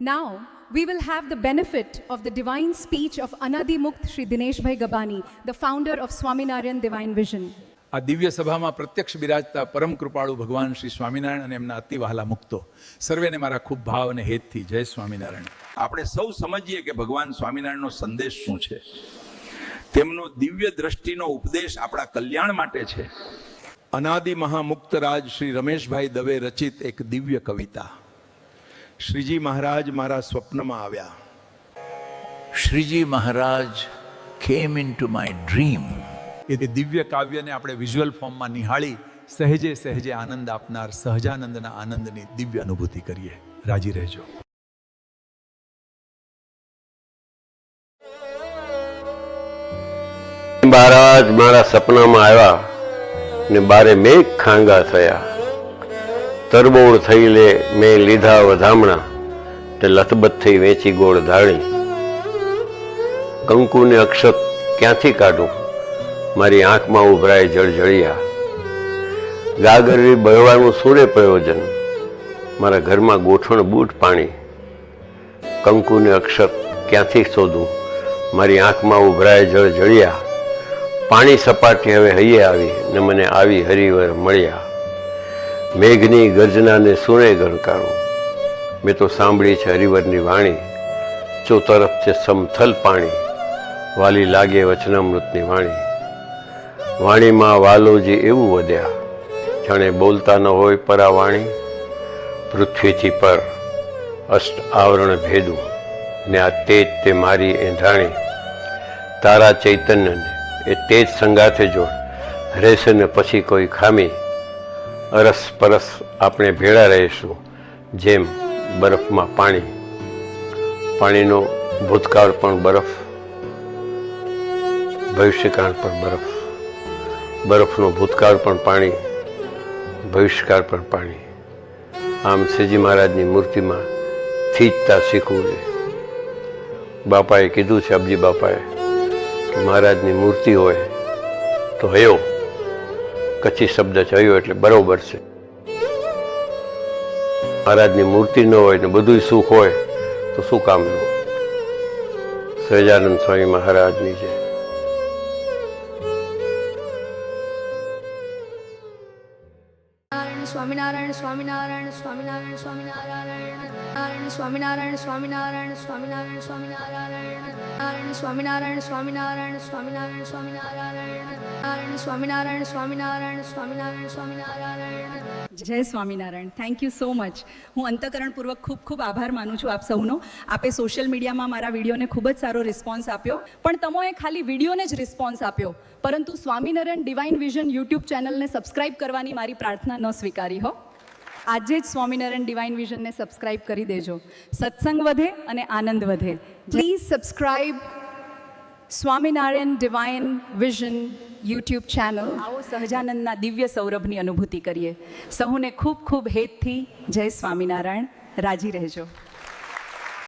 Now, we will have the benefit of the divine speech of Anadi Mukt Sri Dinesh Bhai Gabani, the founder of Swaminarayan Divine Vision. આ દિવ્ય સભામાં પ્રત્યક્ષ બિરાજતા પરમ કૃપાળુ ભગવાન શ્રી સ્વામિનારાયણ અને એમના અતિ વહાલા મુક્તો. સર્વેને મારા ખૂબ ભાવ અને હેતથી જય સ્વામિનારાયણ. આપણે સૌ સમજીએ કે ભગવાન સ્વામિનારાયણનો સંદેશ શું છે? તેમનો દિવ્ય દ્રષ્ટિનો ઉપદેશ આપણા કલ્યાણ માટે છે. અનાદિ મહામુક્તરાજ શ્રી રમેશભાઈ દવે રચિત એક દિવ્ય કવિતા. શ્રીજી મહારાજ મારા સ્વપ્નમાં આવ્યા. Shriji Maharaj came into my dream એ દિવ્ય કાવ્યને આપણે વિઝ્યુઅલ ફોર્મમાં નિહાળી સહેજે સહેજે આનંદ આપનાર સહજાનંદના આનંદની દિવ્ય અનુભૂતિ કરીએ. રાજી રહેજો. મહારાજ મારા સપનામાં આવ્યા ને બારે મેઘ ખાંગા થયા. તરબોળ થઈ લે મેં લીધા વધામણા, તે લથબથ થઈ વેચી ગોળ ધાણી. કંકુને અક્ષત ક્યાંથી કાઢું? મારી આંખમાં ઉભરાય જળજળિયા. ગાગરવી બળવાનું સુરે પ્રયોજન. મારા ઘરમાં ગોઠણ બૂટ પાણી. કંકુને અક્ષત ક્યાંથી શોધું? મારી આંખમાં ઉભરાય જળજળિયા. પાણી સપાટી હવે હૈયે આવી ને મને આવી હરિવર મળ્યા. મેઘની ગર્જનાને સુણે ગણકારું. મેં તો સાંભળી છે હરિવરની વાણી. ચો તરફ છે સમથલ પાણી, વાલી લાગે વચનામૃતની વાણી. વાણીમાં વાલોજી એવું વધ્યા, જાણે બોલતા ન હોય પરા વાણી. પૃથ્વીથી પર અષ્ટ આવરણ ભેદું, ને આ તેજ તે મારી એંધાણી. તારા ચૈતન્યને એ તેજ સંગાથે જોડ, રહેશે ને પછી કોઈ ખામી. અરસ પરસ આપણે ભેળા રહીશું, જેમ બરફમાં પાણી. પાણીનો ભૂતકાળ પણ બરફ, ભવિષ્યકાળ પણ બરફ. બરફનો ભૂતકાળ પણ પાણી, ભવિષ્યકાળ પણ પાણી. આમ શ્રીજી મહારાજની મૂર્તિમાં થીજતા શીખવું છે. બાપાએ કીધું છે, અબજી બાપાએ, કે મહારાજની મૂર્તિ હોય તો હયો. કચ્છી શબ્દ થયો એટલે બરોબર છે. મહારાજની મૂર્તિ ન હોય ને બધું સુખ હોય, તો શું કામનું સહજાનંદ સ્વામી મહારાજની છે સ્વામિનારાયણ સ્વામિનારાયણ સ્વામિનારાયણ સ્વામિનારાયણ સ્વામિનારાયણ સ્વામિનારાયણ સ્વામિનારાયણ સ્વામિનારાયણ સ્વામિનારાયણ સ્વામિનારાયણ સ્વામિનારાયણ સ્વામિનારાયણ સ્વામિનારાયણ સ્વામિનારાયણ સ્વામિનારાયણ સ્વામિનારાયણ સ્વામિનારાયણ. જય Swaminarayan. Thank you so much હું અંતકરણપૂર્વક ખૂબ ખૂબ આભાર માનું છું આપ સૌનો. આપે સોશિયલ મીડિયામાં મારા વિડીયોને ખૂબ જ સારો રિસ્પોન્સ આપ્યો. પણ તમોએ ખાલી વિડીયોને જ રિસ્પોન્સ આપ્યો. પરંતુ સ્વામિનારાયણ ડિવાઇન વિઝન યુટ્યુબ ચેનલને સબસ્ક્રાઇબ કરવાની મારી પ્રાર્થના ન સ્વીકારી, હો. આજે જ સ્વામિનારાયણ ડિવાઇન વિઝનને સબસ્ક્રાઇબ કરી દેજો. સત્સંગ વધે અને આનંદ વધે. Please subscribe Swaminarayan divine vision YouTube channel આવો સહજાનંદના દિવ્ય સૌરભની અનુભૂતિ કરીએ. સહુને ખૂબ ખૂબ હેતથી જય સ્વામિનારાયણ. રાજી રહેજો.